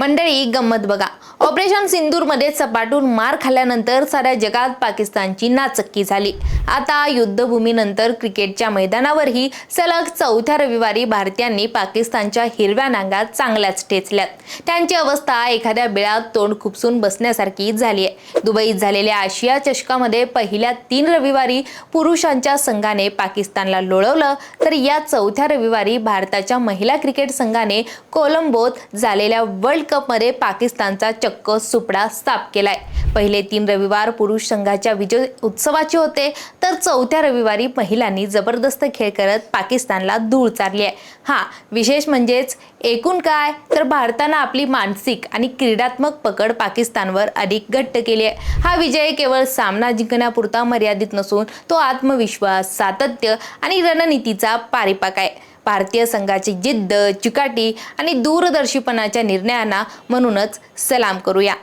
मंडळी गंमत बघा. ऑपरेशन सिंदूरमध्ये सपाटून मार खाल्ल्यानंतर साऱ्या जगात पाकिस्तानची नाचक्की झाली. आता युद्धभूमीनंतर क्रिकेटच्या मैदानावरही सलग चौथ्या रविवारी भारतीयांनी पाकिस्तानच्या हिरव्या नांगात चांगल्याच ठेचल्यात त्यांची अवस्था एखाद्या बिळात तोंड खुपसून बसण्यासारखी झाली आहे दुबईत झालेल्या आशिया चषकामध्ये पहिल्या तीन रविवारी पुरुषांच्या संघाने पाकिस्तानला लोळवलं तर या चौथ्या रविवारी भारताच्या महिला क्रिकेट संघाने कोलंबोत झालेल्या वर्ल्ड कपमध्ये पाकिस्तानचा चक्क सुपडा साफ केलाय. पहिले तीन रविवार पुरुष संघाच्या विजय उत्सवाचे होते तर चौथ्या रविवारी महिलांनी जबरदस्त खेळ करत पाकिस्तानला धूळ चारली आहे. हा विशेष म्हणजेच एकूण काय? तर भारतानं आपली मानसिक आणि क्रीडात्मक पकड पाकिस्तानवर अधिक घट्ट केली आहे. हा विजय केवळ सामना जिंकण्यापुरता मर्यादित नसून तो आत्मविश्वास सातत्य आणि रणनीतीचा पारिपाक आहे. भारतीय संघाची जिद्द चिकाटी आणि दूरदर्शीपणाच्या निर्णयांना म्हणूनच सलाम करूया.